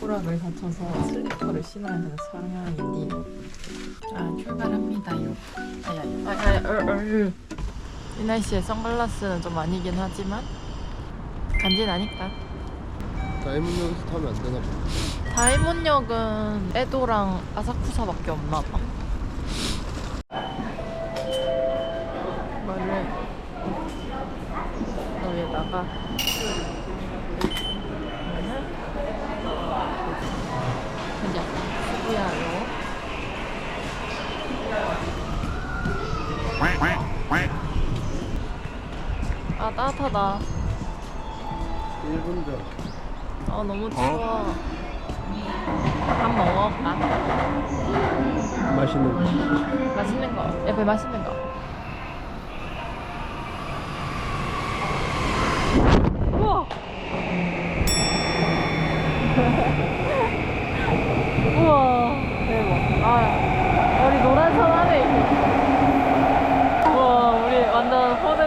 발가락을 다쳐서 슬리퍼를 신어야 하는 상황이니 아 출발합니다요. 아야 아야 얼얼 이 날씨에 선글라스는 좀 아니긴 하지만 간지나니까. 다이문역에서 타면 안 되나 봐. 다이몬역은 에도랑 아사쿠사밖에 없나 봐. 이거를 여기다가 그냥 스부야로 아 따뜻하다. 1분 전. 아 너무 추워. 밥 먹을까? 맛있는 거. 맛있는 거. 옆에 맛있는 거. 우와. 우와. 대박. 아, 우리 노란 선 안에 있어. 우와, 우리 완전 호대,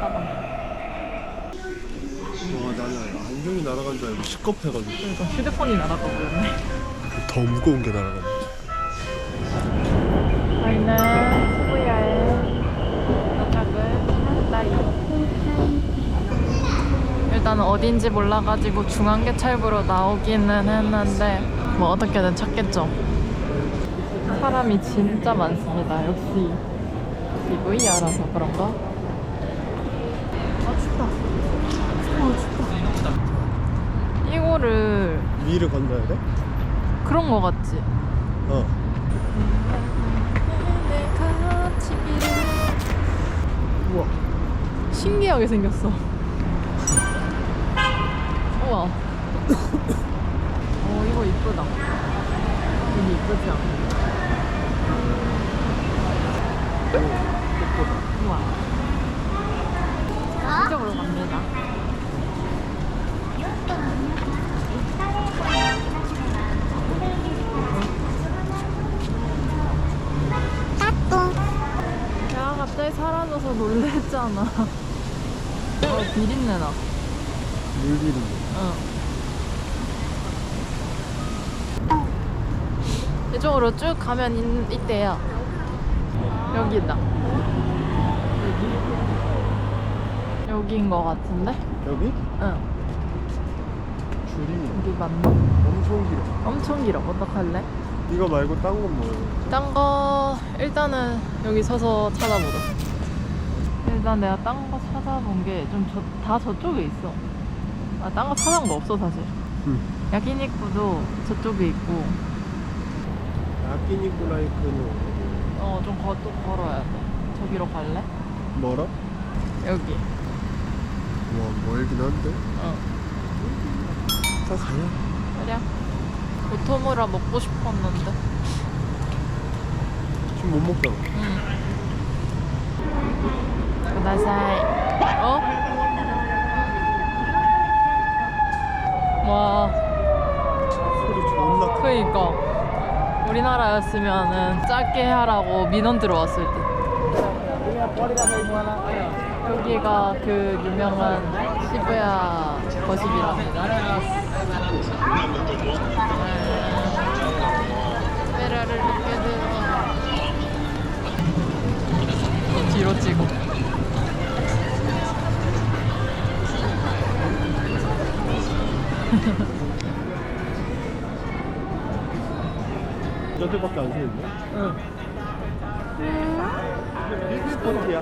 방금. 와 나는 안경이 날아간 줄 알고 시겁해가지고 그러니까 휴대폰이 날아갔거든요. 더 무거운 게 날아갔네. 저희는 시부야에 도착을 했어요. 일단 어딘지 몰라가지고 중앙개찰부로 나오기는 했는데 뭐 어떻게든 찾겠죠. 사람이 진짜 많습니다. 역시 시부야라서 그런가? 이거를 위를 건너야 돼? 그런 거 같지? 어. 우와. 신기하게 생겼어. 우와. 어, 이거 이쁘다. 이거 이쁘지 않아? 우와. 이쪽으로 갑니다. 야, 갑자기 사라져서 놀랬잖아. 어, 비린내 나. 물 거. 응. 이쪽으로 쭉 가면 있, 있대요. 여기다. 여기인 것 같은데? 여기? 응. 줄이 여기 맞나? 엄청 길어. 엄청 길어. 어떡할래? 이거 말고 딴 건 뭐예요? 딴 거 일단은 여기 서서 찾아보자. 일단 내가 딴 거 찾아본 게 좀 다 저쪽에 있어. 아, 딴 거 찾아본 거 없어 사실. 응. 야키니쿠도 저쪽에 있고, 아끼니쿠 라이크는 어, 좀 거, 또 걸어야 돼. 저기로 갈래? 멀어? 여기. 와 멀긴 한데. 어. 다 가냐? 그래. 오토무라 먹고 싶었는데. 지금 못 먹잖아. 응. 그다사이. 어? 와, 소리 존나 커. 그니까. 우리나라였으면은 짧게 하라고 민원 들어왔을 듯. 여기가 그 유명한 시부야 거식이랍니다. 카메라를 늦게 들어. 뒤로 찍어. 저들밖에 안 서있네. 응. 스포티야.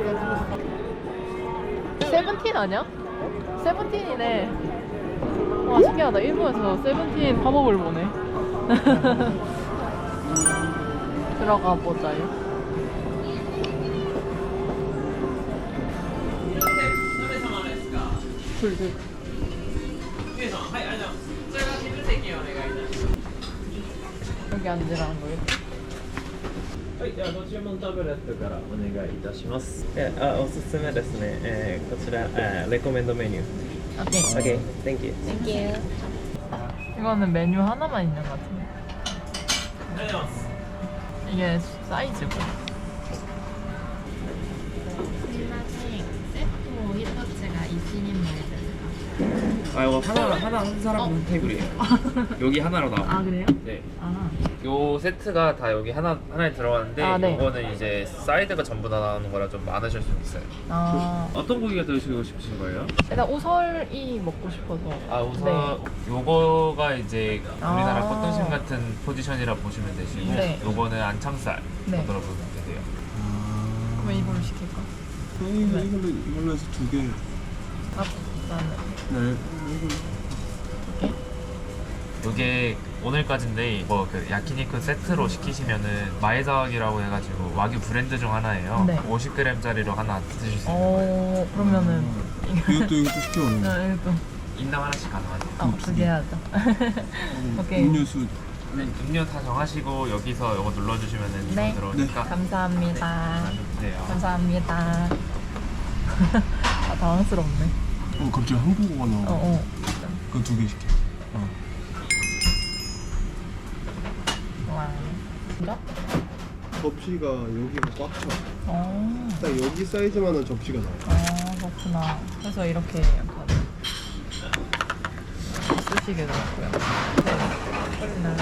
세븐틴 아니야? 세븐틴이네. 와 신기하다. 일본에서 세븐틴 팝업을 보네. 들어가 보자요. 둘, 둘. 여기 앉으라는 거예요? はい、ではご注文タブレットからお願いいたします。えあおすすめですね、えーこちら、えーレコメンドメニュー。 오케이. OK, thank you. 이거는 메뉴 하나만 있는 것 같은데. ありがとうございます。 이게 사이즈고. すみません。セット一つが一人前ですか。 아 이거 하나 하나 한 사람 한 테이블이에요. 여기 하나로 나오고. 아 그래요? 네. 아 요 세트가 다 여기 하나 하나에 들어가는데 아, 네. 이거는 이제 사이드가 전부 다 나오는 거라 좀 많으실 수 있어요. 아, 어떤 고기가 드시고 싶으신 거예요? 일단 오설이 먹고 싶어서. 아 우선 네. 요거가 이제 우리나라 아. 꽃등심 같은 포지션이라 보시면 되시고 네. 요거는 안창살 네. 정도로 보면 되세요. 그럼 이걸로 시킬까? 이거 이걸로 이걸로 해서 두 개. 네. 아, 나는. 이걸로. 요게 오늘까지인데 뭐 그 야키니쿠 세트로 시키시면은 마에자와기라고 해가지고 와규 브랜드 중 하나예요. 네. 50g짜리로 하나 드실 수 있는 거예요. 어, 그러면은. 이것도 이것도 시켜 오는 거. 어, 이것도. 인당 하나씩 가능하죠. 아, 두개 하자. 오케이. 음료수. 네, 음료 다 정하시고 여기서 이거 눌러주시면은 이거 네. 들어오니까 감사합니다. 주세요. 감사합니다. 아, 당황스럽네. 어 갑자기 한국어가 나와. 어, 어. 그거 두 개 시켜. 어. 와. 진짜? 접시가 여기가 꽉 차. 어. 딱 여기 사이즈만한 접시가 나와. 아, 그렇구나. 그래서 이렇게 약간 쓰시게 되었고요. 네.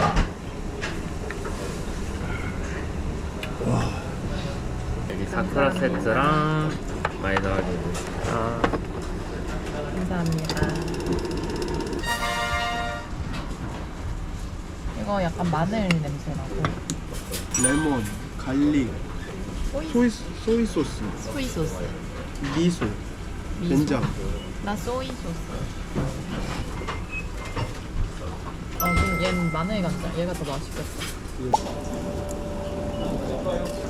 여기 사쿠라 세트랑 아, 감사합니다. 이거 약간 마늘 냄새 나고 레몬, 갈릭, 소이 소이 소이 소스, 소이 소스. 미소, 미소. 된장. 나 소이 소스. 어, 그럼 얘는 마늘 감자. 얘가 더 맛있겠다. 맛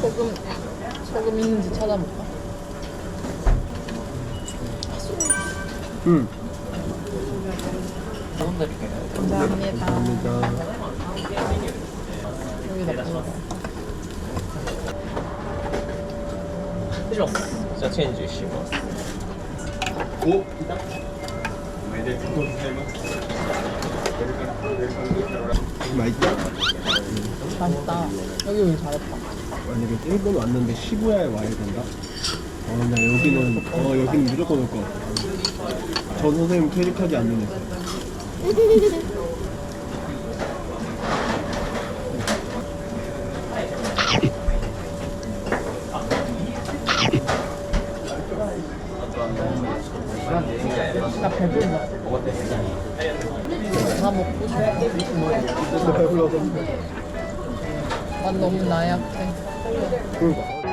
소금 소금 있는지 찾아볼까? 응. 드릴게요. 감사합니다. 여기다 자, 체인지 쉬고. 맛있다? 뭐. 맛있다. 여기 오기 잘했다. 만약에 일본 왔는데 시부야에 와야 된다? 어, 나 여기는, 어, 여기는 무조건 올것 전 선생님 퇴직하지 않는 회사. 나 먹고 싶어. 난 너무 나약해. 그러니까.